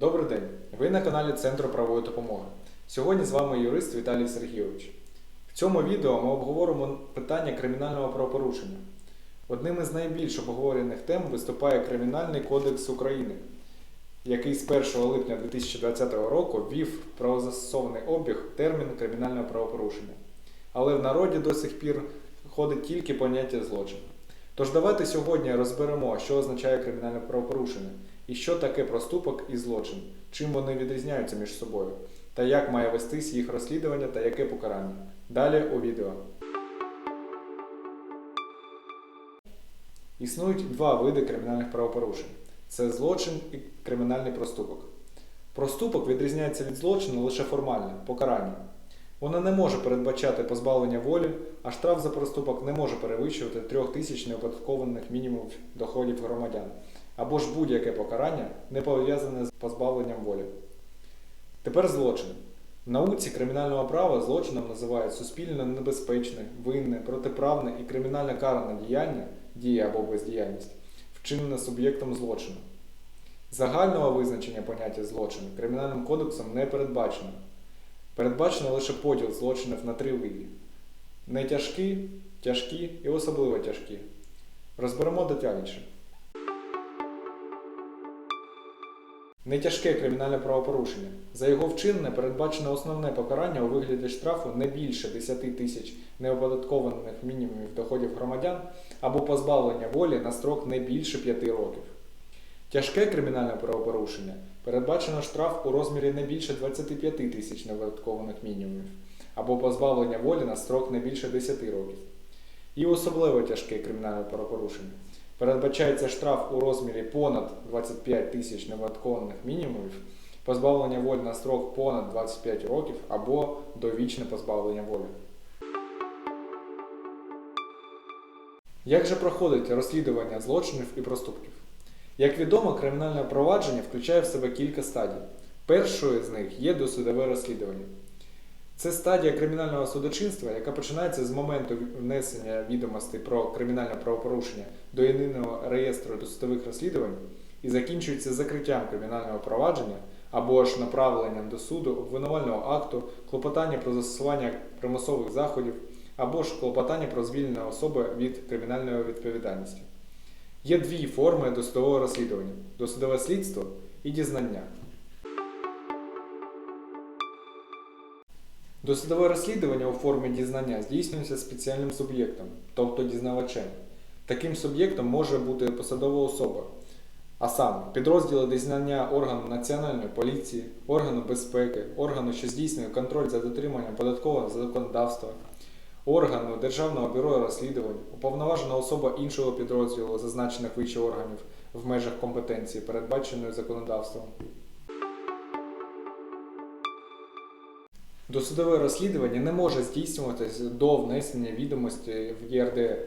Добрий день! Ви на каналі Центру правової допомоги. Сьогодні з вами юрист Віталій Сергійович. В цьому відео ми обговоримо питання кримінального правопорушення. Одним із найбільш обговорених тем виступає Кримінальний кодекс України, який з 1 липня 2020 року ввів правозастосований обіг термін кримінального правопорушення. Але в народі до сих пір ходить тільки поняття злочин. Тож давайте сьогодні розберемо, що означає кримінальне правопорушення, і що таке проступок і злочин, чим вони відрізняються між собою, та як має вестись їх розслідування та яке покарання. Далі у відео. Існують два види кримінальних правопорушень: це злочин і кримінальний проступок. Проступок відрізняється від злочину лише формально, покарання. Воно не може передбачати позбавлення волі, а штраф за проступок не може перевищувати 3 тисяч неоподаткованих мінімумів доходів громадян, або ж будь-яке покарання не пов'язане з позбавленням волі. Тепер злочин. В науці кримінального права злочином називають суспільно небезпечне, винне, протиправне і кримінально каране діяння, дія або бездіяльність, вчинене суб'єктом злочину. Загального визначення поняття злочину Кримінальним кодексом не передбачено. Передбачено лише поділ злочинів на три види: нетяжкі, тяжкі і особливо тяжкі. Розберемо детальніше. Нетяжке кримінальне правопорушення. За його вчинення передбачено основне покарання у вигляді штрафу не більше 10 тисяч неоподаткованих мінімумів доходів громадян або позбавлення волі на строк не більше 5 років. Тяжке кримінальне правопорушення передбачено штраф у розмірі не більше 25 тисяч неоподаткованих мінімумів або позбавлення волі на строк не більше 10 років. І особливо тяжке кримінальне правопорушення передбачається штраф у розмірі понад 25 тисяч неоподаткованих мінімумів, позбавлення волі на строк понад 25 років або довічне позбавлення волі. Як же проходить розслідування злочинів і проступків? Як відомо, кримінальне провадження включає в себе кілька стадій. Першою з них є досудове розслідування. Це стадія кримінального судочинства, яка починається з моменту внесення відомостей про кримінальне правопорушення до єдиного реєстру досудових розслідувань і закінчується закриттям кримінального провадження або ж направленням до суду обвинувального акту, клопотання про застосування примусових заходів або ж клопотання про звільнення особи від кримінальної відповідальності. Є дві форми досудового розслідування досудове слідство і дізнання. Досудове розслідування у формі дізнання здійснюється спеціальним суб'єктом, тобто дізнавачем. Таким суб'єктом може бути посадова особа, а саме підрозділи дізнання органу Національної поліції, органу безпеки, органу, що здійснює контроль за дотриманням податкового законодавства, органу Державного бюро розслідувань, уповноважена особа іншого підрозділу, зазначених вище органів в межах компетенції, передбаченої законодавством. Досудове розслідування не може здійснюватися до внесення відомості в ЄРДР,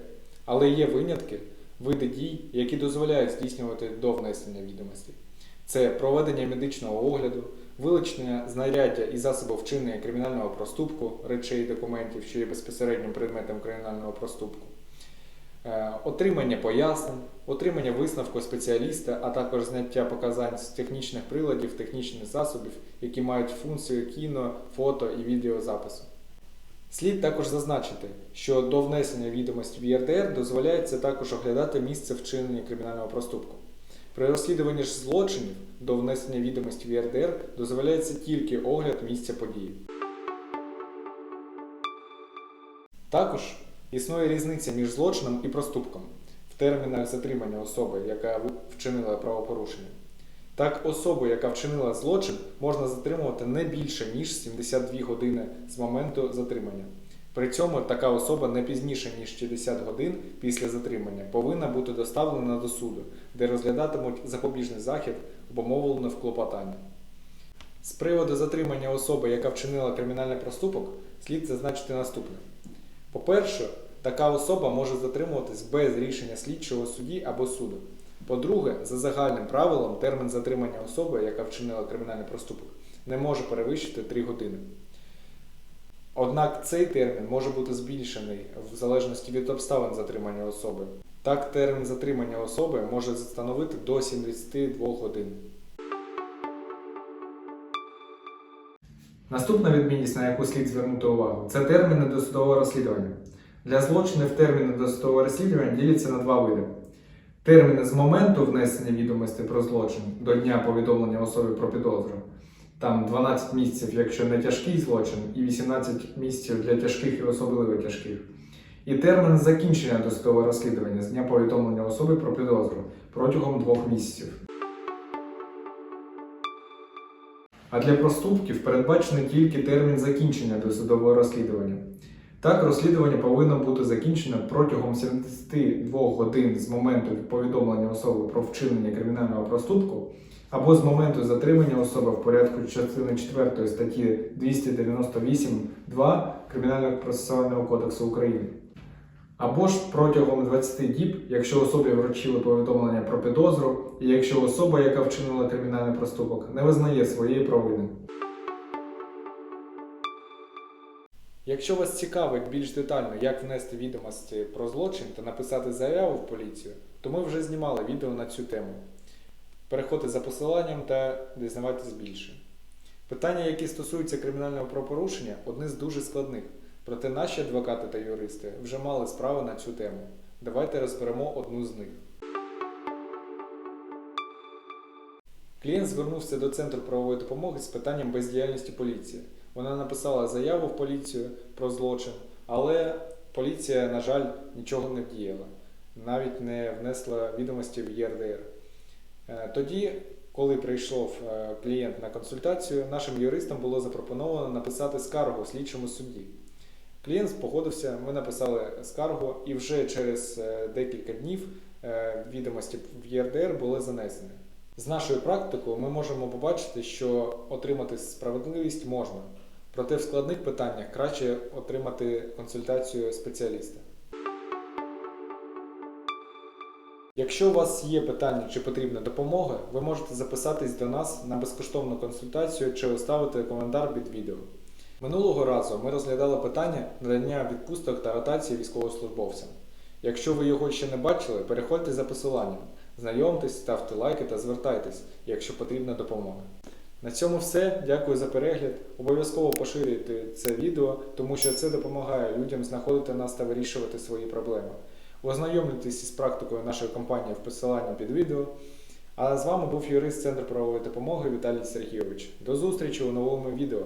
але є винятки, види дій, які дозволяють здійснювати до внесення відомостей. Це проведення медичного огляду, вилучення знаряддя і засобів вчинення кримінального проступку, речей, документів, що є безпосереднім предметом кримінального проступку, е, отримання пояснень, отримання висновку спеціаліста, а також зняття показань з технічних приладів, технічних засобів, які мають функцію кіно, фото і відеозапису. Слід також зазначити, що до внесення відомості в ЄРДР дозволяється також оглядати місце вчинення кримінального проступку. При розслідуванні ж злочинів до внесення відомості в ЄРДР дозволяється тільки огляд місця події. Також існує різниця між злочином і проступком в термінах затримання особи, яка вчинила правопорушення. Так, особу, яка вчинила злочин, можна затримувати не більше, ніж 72 години з моменту затримання. При цьому така особа не пізніше, ніж 60 годин після затримання повинна бути доставлена до суду, де розглядатимуть запобіжний захід, обумовлено в клопотанні. З приводу затримання особи, яка вчинила кримінальний проступок, слід зазначити наступне. По-перше, така особа може затримуватись без рішення слідчого судді або суду. По-друге, за загальним правилом, термін затримання особи, яка вчинила кримінальний проступок, не може перевищити 3 години. Однак цей термін може бути збільшений в залежності від обставин затримання особи. Так, термін затримання особи може становити до 72 годин. Наступна відмінність, на яку слід звернути увагу, це терміни досудового розслідування. Для злочинів терміни досудового розслідування діляться на два види. Терміни з моменту внесення відомостей про злочин до дня повідомлення особи про підозру. Там 12 місяців, якщо не тяжкий злочин, і 18 місяців для тяжких і особливо тяжких. І термін закінчення досудового розслідування з дня повідомлення особи про підозру протягом двох місяців. А для проступків передбачений тільки термін закінчення досудового розслідування. Так, розслідування повинно бути закінчено протягом 72 годин з моменту повідомлення особи про вчинення кримінального проступку або з моменту затримання особи в порядку частини 4 статті 298.2 Кримінального процесуального кодексу України. Або ж протягом 20 діб, якщо особі вручили повідомлення про підозру, і якщо особа, яка вчинила кримінальний проступок, не визнає своєї провини. Якщо вас цікавить більш детально, як внести відомості про злочин та написати заяву в поліцію, то ми вже знімали відео на цю тему. Переходьте за посиланням та дізнавайтесь більше. Питання, які стосуються кримінального правопорушення, одне з дуже складних. Проте наші адвокати та юристи вже мали справи на цю тему. Давайте розберемо одну з них. Клієнт звернувся до Центру правової допомоги з питанням бездіяльності поліції. Вона написала заяву в поліцію про злочин, але поліція, на жаль, нічого не вдіяла, навіть не внесла відомості в ЄРДР. Е, Тоді, коли прийшов е, клієнт на консультацію, нашим юристам було запропоновано написати скаргу слідчому судді. Клієнт погодився, ми написали скаргу, і вже через е, декілька днів відомості в ЄРДР були занесені. З нашою практикою ми можемо побачити, що отримати справедливість можна, проте в складних питаннях краще отримати консультацію спеціаліста. Якщо у вас є питання чи потрібна допомога, ви можете записатись до нас на безкоштовну консультацію чи оставити коментар під відео. Минулого разу ми розглядали питання надання відпусток та ротації військовослужбовцям. Якщо ви його ще не бачили, переходьте за посиланням, знайомтесь, ставте лайки та звертайтесь, якщо потрібна допомога. На цьому все. Дякую за перегляд. Обов'язково поширюйте це відео, тому що це допомагає людям знаходити нас та вирішувати свої проблеми. Ознайомлюйтесь із практикою нашої компанії в посиланні під відео. А з вами був юрист Центру правової допомоги Віталій Сергійович. До зустрічі у новому відео.